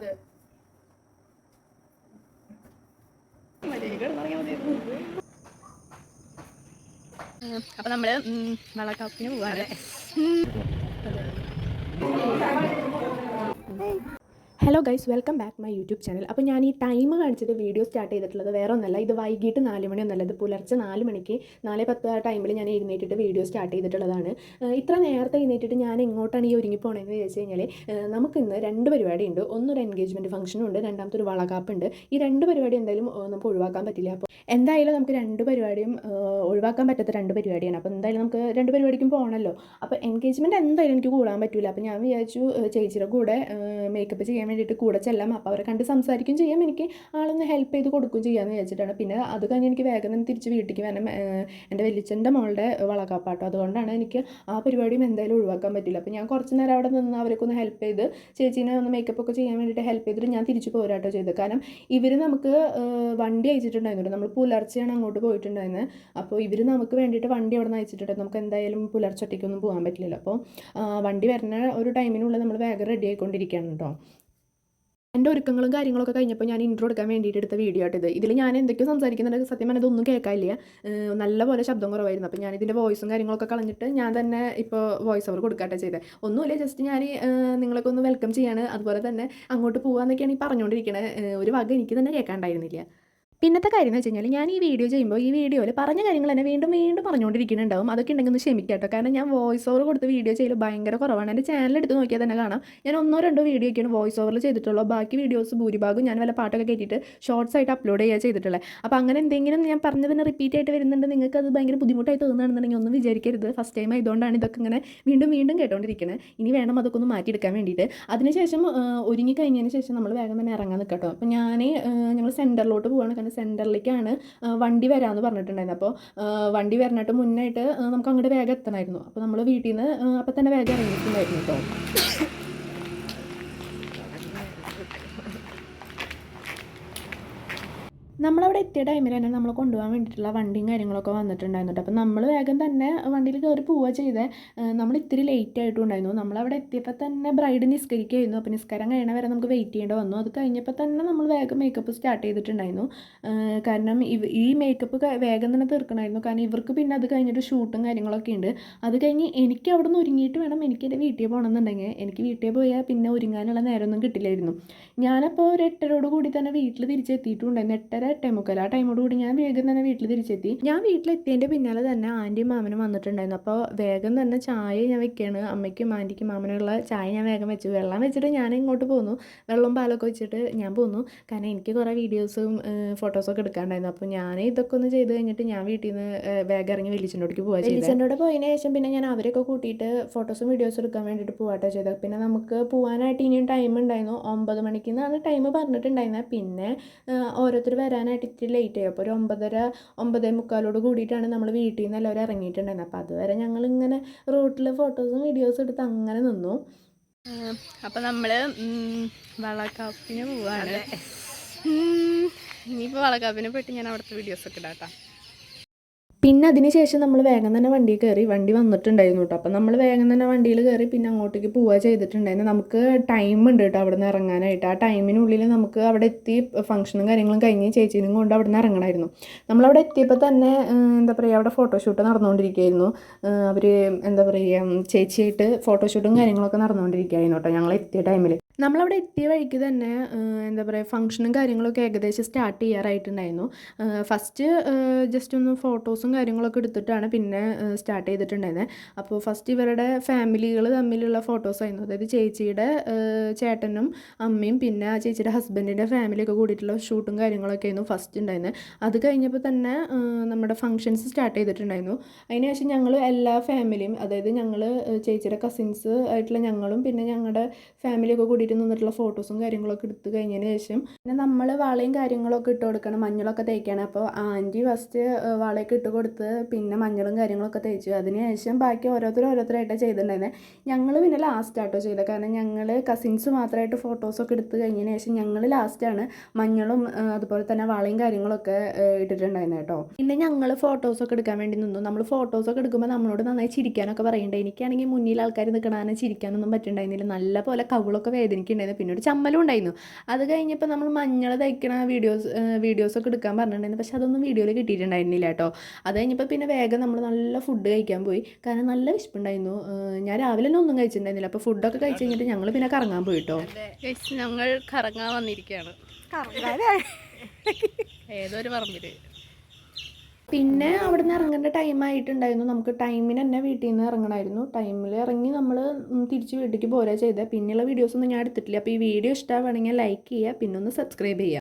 അതെ. അപ്പൊ നമ്മൾ വെള്ളക്കാപ്പിന് പോവാണ് hello guys welcome back my YouTube channel അപ്പോൾ ഞാൻ ഈ ടൈം കാണിച്ചിട്ട് വീഡിയോ സ്റ്റാർട്ട് ചെയ്തിട്ടുള്ളത് വേറെ ഒന്നല്ല ഇത് വൈകിട്ട് നാല് മണി ഒന്നല്ല ഇത് പുലർച്ചെ നാല് മണിക്ക് നാല് പത്ത് ആ ടൈമിൽ ഞാൻ എഴുന്നേറ്റിട്ട് വീഡിയോ സ്റ്റാർട്ട് ചെയ്തിട്ടുള്ളതാണ്. ഇത്ര നേരത്തെ എഴുന്നേറ്റിട്ട് ഞാൻ എങ്ങോട്ടാണ് ഈ ഒരുങ്ങി പോകണമെന്ന് ചോദിച്ചു കഴിഞ്ഞാൽ നമുക്കിന്ന് രണ്ട് പരിപാടി ഉണ്ട് ഒന്നൊരു എൻഗേജ്മെന്റ് ഫംഗ്ഷനും ഉണ്ട് രണ്ടാമത്തെ ഒരു വളകാപ്പുണ്ട്. ഈ രണ്ട് പരിപാടി എന്തായാലും നമുക്ക് ഒഴിവാക്കാൻ പറ്റില്ല. അപ്പോൾ എന്തായാലും നമുക്ക് രണ്ട് പരിപാടിയും ഒഴിവാക്കാൻ പറ്റാത്ത രണ്ട് പരിപാടിയാണ്. അപ്പോൾ എന്തായാലും നമുക്ക് രണ്ട് പരിപാടിക്കും പോകണമല്ലോ അപ്പോൾ എൻഗേജ്മെന്റ് എന്തായാലും എനിക്ക് കൂടാൻ പറ്റില്ല അപ്പോൾ ഞാൻ വിചാരിച്ചു ചേച്ചിയുടെ കൂടെ മേക്കപ്പ് ചെയ്യാൻ വേണ്ടിയിട്ട് കൂടെ ചെല്ലാം. അപ്പോൾ അവരെ കണ്ട് സംസാരിക്കും ചെയ്യാം. എനിക്ക് ആളൊന്ന് ഹെൽപ്പ് ചെയ്ത് കൊടുക്കുകയും ചെയ്യാമെന്ന് വിചാരിച്ചിട്ടാണ്. പിന്നെ അത് കഴിഞ്ഞ് എനിക്ക് വേഗം തന്നെ തിരിച്ച് വീട്ടിലേക്ക് വരണം. എന്റെ വലിച്ചന്റെ മോളുടെ വളകാപ്പാട്ടോ. അതുകൊണ്ടാണ് എനിക്ക് ആ പരിപാടിയും എന്തായാലും ഒഴിവാക്കാൻ പറ്റില്ല. അപ്പോൾ ഞാൻ കുറച്ച് നേരം അവിടെ നിന്ന് അവരൊക്കെ ഒന്ന് ഹെൽപ്പ് ചെയ്ത് ചേച്ചീനെ ഒന്ന് മേക്കപ്പ് ഒക്കെ ചെയ്യാൻ വേണ്ടിയിട്ട് ഹെൽപ്പ് ചെയ്തിട്ട് ഞാൻ തിരിച്ച് പോരാട്ടോ ചെയ്തത്. കാരണം ഇവർ നമുക്ക് വണ്ടി അയച്ചിട്ടുണ്ടായിരുന്നു. നമ്മൾ പുലർച്ചെയാണ് അങ്ങോട്ട് പോയിട്ടുണ്ടായിരുന്നത് അപ്പോൾ ഇവർ നമുക്ക് വേണ്ടിയിട്ട് വണ്ടി അവിടെ നിന്ന് അയച്ചിട്ടുണ്ടായിരുന്നു നമുക്ക് എന്തായാലും പുലർച്ചെ പോകാൻ പറ്റില്ലല്ലോ. അപ്പോൾ വണ്ടി വരുന്ന ഒരു ടൈമിനുള്ളിൽ നമ്മൾ വേഗം റെഡി ആയിക്കൊണ്ടിരിക്കുകയാണ് കേട്ടോ എന്റെ ഒരുക്കങ്ങളും കാര്യങ്ങളൊക്കെ കഴിഞ്ഞപ്പോൾ ഞാൻ ഇൻട്രോ എടുക്കാൻ വേണ്ടിയിട്ട് എടുത്ത വീഡിയോ ആയിട്ട് ഇത്. ഇതിൽ ഞാൻ എന്തൊക്കെയോ സംസാരിക്കുന്നുണ്ട്. സത്യം പറഞ്ഞാൽ ഇതൊന്നും കേൾക്കാനില്ല. നല്ലപോലെ നല്ല പോലെ ശബ്ദം കുറവായിരുന്നു. അപ്പോൾ ഞാൻ ഇതിന്റെ വോയിസും കാര്യങ്ങളൊക്കെ കളഞ്ഞിട്ട് ഞാൻ തന്നെ ഇപ്പോൾ വോയിസ് ഓവർ കൊടുക്കാട്ടെ ചെയ്തത് ഒന്നുമില്ല ജസ്റ്റ് ഞാൻ നിങ്ങളൊക്കെ ഒന്ന് വെൽക്കം ചെയ്യാണ്. അതുപോലെ തന്നെ അങ്ങോട്ട് പോകാമെന്നൊക്കെയാണ് ഈ പറഞ്ഞുകൊണ്ടിരിക്കുന്നത് ഒരു വക എനിക്ക് തന്നെ കേൾക്കാണ്ടായിരുന്നില്ല. പിന്നത്തെ കാര്യം എന്ന് വെച്ച് കഴിഞ്ഞാൽ ഞാൻ ഈ വീഡിയോ ചെയ്യുമ്പോൾ ഈ വീഡിയോയിൽ പറഞ്ഞ കാര്യങ്ങൾ തന്നെ വീണ്ടും വീണ്ടും പറഞ്ഞുകൊണ്ടിരിക്കുന്നുണ്ടാവും. അതൊക്കെ ഉണ്ടെങ്കിൽ ഒന്ന് ക്ഷമിക്കാം കേട്ടോ. കാരണം ഞാൻ വോയിസ് ഓവർ കൊടുത്ത് വീഡിയോ ചെയ്യൽ ഭയങ്കര കുറവാണ്. എന്റെ ചാനൽ എടുത്ത് നോക്കിയാൽ തന്നെ കാണാം. ഞാൻ ഒന്നോ രണ്ടോ വീഡിയോ ഒക്കെയാണ് വോയിസ് ഓവറിൽ ചെയ്തിട്ടുള്ളൂ. ബാക്കി വീഡിയോസ് ഭൂരിഭാഗം ഞാൻ വല്ല പാട്ടൊക്കെ കേട്ടിട്ട് ഷോർട്സ് ആയിട്ട് അപ്ലോഡ് ചെയ്യുക ചെയ്തിട്ടുള്ളത് അപ്പോൾ അങ്ങനെ എന്തെങ്കിലും ഞാൻ പറഞ്ഞതിന് റിപ്പീറ്റ് ആയിട്ട് വരുന്നുണ്ട്. നിങ്ങൾക്ക് അത് ഭയങ്കര ബുദ്ധിമുട്ടായി തോന്നുകയാണെന്നുണ്ടെങ്കിൽ ഒന്നും വിചാരിക്കരുത്. ഫസ്റ്റ് ടൈം ആയതുകൊണ്ടാണ് ഇതൊക്കെ ഇങ്ങനെ വീണ്ടും വീണ്ടും കേട്ടോണ്ടിരിക്കുന്നത് ഇനി വേണം അതൊക്കെ ഒന്ന് മാറ്റിയെടുക്കാൻ വേണ്ടിയിട്ട്. അതിനുശേഷം ഒരുങ്ങി കഴിഞ്ഞതിന് ശേഷം നമ്മൾ വേഗം തന്നെ ഇറങ്ങാൻ നിൽക്കട്ടോ അപ്പോൾ ഞാൻ ഞങ്ങൾ സെന്ററിലോട്ട് പോവാണ്. സെന്ററിലേക്കാണ് വണ്ടി വരാമെന്ന് പറഞ്ഞിട്ടുണ്ടായിരുന്നു അപ്പോൾ വണ്ടി വരണായിട്ട് മുന്നായിട്ട് നമുക്ക് അങ്ങോട്ട് വേഗം എത്തണമായിരുന്നു അപ്പോൾ നമ്മൾ വീട്ടിൽ നിന്ന് അപ്പം തന്നെ വേഗം ഇറങ്ങിയിട്ടുണ്ടായിരുന്നു കേട്ടോ നമ്മളവിടെ എത്തിയ ടൈമിൽ തന്നെ നമ്മൾ കൊണ്ടുപോകാൻ വേണ്ടിയിട്ടുള്ള വണ്ടിയും കാര്യങ്ങളൊക്കെ വന്നിട്ടുണ്ടായിരുന്നു അപ്പോൾ നമ്മൾ വേഗം തന്നെ വണ്ടിയിൽ കയറി പോവുക ചെയ്തേ. നമ്മൾ ഇത്തിരി ലേറ്റ് ആയിട്ടുണ്ടായിരുന്നു. നമ്മളവിടെ എത്തിയപ്പോൾ തന്നെ ബ്രൈഡ് നിസ്കരിക്കുകയായിരുന്നു അപ്പോൾ നിസ്കാരം കഴിയണ വരെ നമുക്ക് വെയിറ്റ് ചെയ്യേണ്ടി വന്നു. അത് കഴിഞ്ഞപ്പോൾ തന്നെ നമ്മൾ വേഗം മേക്കപ്പ് സ്റ്റാർട്ട് ചെയ്തിട്ടുണ്ടായിരുന്നു. കാരണം ഈ മേക്കപ്പ് വേഗം തന്നെ തീർക്കണമായിരുന്നു. കാരണം ഇവർക്ക് പിന്നെ അത് കഴിഞ്ഞിട്ട് ഷൂട്ടും കാര്യങ്ങളൊക്കെ ഉണ്ട്. അത് കഴിഞ്ഞ് എനിക്ക് അവിടെ നിന്ന് ഒരുങ്ങിയിട്ട് വേണം എനിക്ക് എന്റെ വീട്ടിൽ പോകണമെന്നുണ്ടെങ്കിൽ. എനിക്ക് വീട്ടിൽ പോയാൽ പിന്നെ ഒരുങ്ങാനുള്ള നേരമൊന്നും കിട്ടില്ലായിരുന്നു. ഞാനപ്പോൾ ഒരു എട്ടരോട് കൂടി തന്നെ വീട്ടിൽ തിരിച്ചെത്തിയിട്ടുണ്ടായിരുന്നു. എട്ടര എട്ടേ മുക്കാൽ ആ ടൈമോട് കൂടി ഞാൻ വേഗം തന്നെ വീട്ടിൽ തിരിച്ചെത്തി. ഞാൻ വീട്ടിലെത്തിയതിന്റെ പിന്നാലെ തന്നെ ആന്റിയും മാമനും വന്നിട്ടുണ്ടായിരുന്നു. അപ്പോൾ വേഗം തന്നെ ചായ ഞാൻ വെക്കുകയാണ് അമ്മയ്ക്കും ആന്റിക്കും മാമനുള്ള ചായ ഞാൻ വേഗം വെച്ചു. വെള്ളം വെച്ചിട്ട് ഞാൻ ഇങ്ങോട്ട് പോന്നു. വെള്ളം പാലൊക്കെ വെച്ചിട്ട് ഞാൻ പോന്നു. കാരണം എനിക്ക് കുറേ വീഡിയോസും ഫോട്ടോസൊക്കെ എടുക്കാണ്ടായിരുന്നു അപ്പോൾ ഞാൻ ഇതൊക്കെ ഒന്ന് ചെയ്ത് കഴിഞ്ഞിട്ട് ഞാൻ വീട്ടിൽ നിന്ന് വേഗം ഇറങ്ങി വെല്ലിച്ചന്റോടേക്ക് പോകാൻ വെല്ലിച്ചന്റോടെ പോയതിന് ശേഷം പിന്നെ ഞാൻ അവരൊക്കെ കൂട്ടിയിട്ട് ഫോട്ടോസും വീഡിയോസും എടുക്കാൻ വേണ്ടിയിട്ട് പോകാട്ടോ ചെയ്തത് പിന്നെ നമുക്ക് പോകാനായിട്ട് ഇനിയും ടൈം ഉണ്ടായിരുന്നു ഒമ്പത് മണിക്ക് നിന്നാണ് ടൈം പറഞ്ഞിട്ടുണ്ടായിരുന്നത് പിന്നെ ഓരോരുത്തർ വരാനായിട്ട് ഇത്തിരി ലേറ്റ് ആയി. അപ്പോൾ ഒരു ഒമ്പതര ഒമ്പതേ മുക്കാലോട് കൂടിയിട്ടാണ് നമ്മൾ വീട്ടിൽ നിന്ന് എല്ലാവരും ഇറങ്ങിയിട്ടുണ്ടായിരുന്നത്. അപ്പോൾ അതുവരെ ഞങ്ങൾ ഇങ്ങനെ റോട്ടിൽ ഫോട്ടോസും വീഡിയോസും എടുത്ത് അങ്ങനെ നിന്നു. അപ്പോൾ നമ്മൾ വളക്കാപ്പിന് പോവാണ്. ഇനിയിപ്പോൾ ഇനിയിപ്പോ വളക്കാപ്പിനെ പോയിട്ട് ഞാൻ അവിടുത്തെ വീഡിയോസൊക്കെ ഇടാം ഇടാട്ടാ. പിന്നെ അതിന് ശേഷം നമ്മൾ വേഗം തന്നെ വണ്ടിയിൽ കയറി വണ്ടി വന്നിട്ടുണ്ടായിരുന്നു കേട്ടോ അപ്പം നമ്മൾ വേഗം തന്നെ വണ്ടിയിൽ കയറി പിന്നെ അങ്ങോട്ടേക്ക് പോവുക ചെയ്തിട്ടുണ്ടായിരുന്നു. നമുക്ക് ടൈം ഉണ്ട് കേട്ടോ അവിടെ നിന്ന് ഇറങ്ങാനായിട്ട്. ആ ടൈമിനുള്ളിൽ നമുക്ക് അവിടെ എത്തി ഫംഗ്ഷനും കാര്യങ്ങളും കഴിഞ്ഞ് ചേച്ചീനും കൊണ്ട് അവിടെ നിന്ന് ഇറങ്ങണമായിരുന്നു നമ്മളവിടെ എത്തിയപ്പോൾ തന്നെ എന്താ പറയുക അവിടെ ഫോട്ടോഷൂട്ട് നടന്നുകൊണ്ടിരിക്കുകയായിരുന്നു അവർ എന്താ പറയുക ചേച്ചിയായിട്ട് ഫോട്ടോഷൂട്ടും കാര്യങ്ങളൊക്കെ നടന്നുകൊണ്ടിരിക്കുകയായിരുന്നു കേട്ടോ ഞങ്ങൾ എത്തിയ ടൈമിൽ നമ്മളവിടെ എത്തിയ വഴിക്ക് തന്നെ എന്താ പറയുക ഫംഗ്ഷനും കാര്യങ്ങളൊക്കെ ഏകദേശം സ്റ്റാർട്ട് ചെയ്യാറായിട്ടുണ്ടായിരുന്നു. ഫസ്റ്റ് ജസ്റ്റ് ഒന്ന് ഫോട്ടോസും കാര്യങ്ങളൊക്കെ എടുത്തിട്ടാണ് പിന്നെ സ്റ്റാർട്ട് ചെയ്തിട്ടുണ്ടായിരുന്നത് അപ്പോൾ ഫസ്റ്റ് ഇവരുടെ ഫാമിലികൾ തമ്മിലുള്ള ഫോട്ടോസായിരുന്നു അതായത് ചേച്ചിയുടെ ചേട്ടനും അമ്മയും പിന്നെ ആ ചേച്ചിയുടെ ഹസ്ബൻഡിന്റെ ഫാമിലിയൊക്കെ കൂടിയിട്ടുള്ള ഷൂട്ടും കാര്യങ്ങളൊക്കെ ആയിരുന്നു ഫസ്റ്റ് ഉണ്ടായിരുന്നത് അത് കഴിഞ്ഞപ്പോൾ തന്നെ നമ്മുടെ ഫംഗ്ഷൻസ് സ്റ്റാർട്ട് ചെയ്തിട്ടുണ്ടായിരുന്നു. അതിനുശേഷം ഞങ്ങൾ എല്ലാ ഫാമിലിയും അതായത് ഞങ്ങൾ ചേച്ചിയുടെ കസിൻസ് ആയിട്ടുള്ള ഞങ്ങളും പിന്നെ ഞങ്ങളുടെ ഫാമിലിയൊക്കെ കൂടിയിട്ട് നിന്നിട്ടുള്ള ഫോട്ടോസും കാര്യങ്ങളൊക്കെ എടുത്ത് കഴിഞ്ഞതിന് ശേഷം പിന്നെ നമ്മൾ വളയും കാര്യങ്ങളൊക്കെ ഇട്ട് കൊടുക്കണം. മഞ്ഞളൊക്കെ തേക്കാണ്. അപ്പോൾ ആന്റി ഫസ്റ്റ് വളയൊക്കെ ഇട്ട് കൊടുത്ത് പിന്നെ മഞ്ഞളും കാര്യങ്ങളൊക്കെ തേച്ചു. അതിന് ശേഷം ബാക്കി ഓരോരുത്തർ ഓരോരുത്തരായിട്ടാണ് ചെയ്തിട്ടുണ്ടായിരുന്നത് ഞങ്ങൾ പിന്നെ ലാസ്റ്റ് ആട്ടോ ചെയ്തത്. കാരണം ഞങ്ങൾ കസിൻസ് മാത്രമായിട്ട് ഫോട്ടോസൊക്കെ എടുത്ത് കഴിഞ്ഞതിന് ശേഷം ഞങ്ങൾ ലാസ്റ്റാണ് മഞ്ഞളും അതുപോലെ തന്നെ വളയും കാര്യങ്ങളൊക്കെ ഇട്ടിട്ടുണ്ടായിരുന്നത് കേട്ടോ. പിന്നെ ഞങ്ങൾ ഫോട്ടോസൊക്കെ എടുക്കാൻ വേണ്ടി നിന്നു. നമ്മൾ ഫോട്ടോസൊക്കെ എടുക്കുമ്പോൾ നമ്മളോട് നന്നായി ചിരിക്കാനൊക്കെ പറയണ്ടേ. എനിക്കാണെങ്കിൽ മുന്നിൽ ആൾക്കാർ നിൽക്കണാനെ ചിരിക്കാനൊന്നും പറ്റുന്നുണ്ടായിരുന്നില്ല നല്ല പോലെ കവിളൊക്കെ വേദനിക്കുന്നുണ്ടായിരുന്നു പിന്നെ ഒരു ചമ്മലും ഉണ്ടായിരുന്നു. അത് കഴിഞ്ഞപ്പോൾ നമ്മൾ മഞ്ഞൾ തയ്ക്കണ വീഡിയോസ് വീഡിയോസൊക്കെ എടുക്കാൻ പറഞ്ഞിട്ടുണ്ടായിരുന്നു. പക്ഷെ അതൊന്നും വീഡിയോയിൽ കിട്ടിയിട്ടുണ്ടായിരുന്നില്ല കേട്ടോ. അത് കഴിഞ്ഞപ്പോൾ പിന്നെ വേഗം നമ്മൾ നല്ല ഫുഡ് കഴിക്കാൻ പോയി. കാരണം നല്ല വിശപ്പുണ്ടായിരുന്നു. ഞാൻ രാവിലെ ഒന്നും ഒന്നും കഴിച്ചിട്ടുണ്ടായിരുന്നില്ല. അപ്പോൾ ഫുഡൊക്കെ കഴിച്ച് കഴിഞ്ഞിട്ട് ഞങ്ങൾ പിന്നെ കറങ്ങാൻ പോയി കേട്ടോ. ഞങ്ങൾ കറങ്ങാൻ വന്നിരിക്കുകയാണ്. ഏതൊരു പറമ്പിൽ. പിന്നെ അവിടെ നിന്ന് ഇറങ്ങേണ്ട ടൈം ആയിട്ടുണ്ടായിരുന്നു. നമുക്ക് ടൈമിന് തന്നെ വീട്ടിൽ നിന്ന് ഇറങ്ങണമായിരുന്നു ടൈമിൽ ഇറങ്ങി നമ്മൾ തിരിച്ച് വീട്ടിലേക്ക് പോരാ ചെയ്തത് പിന്നെയുള്ള വീഡിയോസ് ഒന്നും ഞാൻ എടുത്തിട്ടില്ല. അപ്പോൾ ഈ വീഡിയോ ഇഷ്ടമാണെങ്കിൽ ലൈക്ക് ചെയ്യുക. പിന്നെ ഒന്ന് സബ്സ്ക്രൈബ് ചെയ്യുക.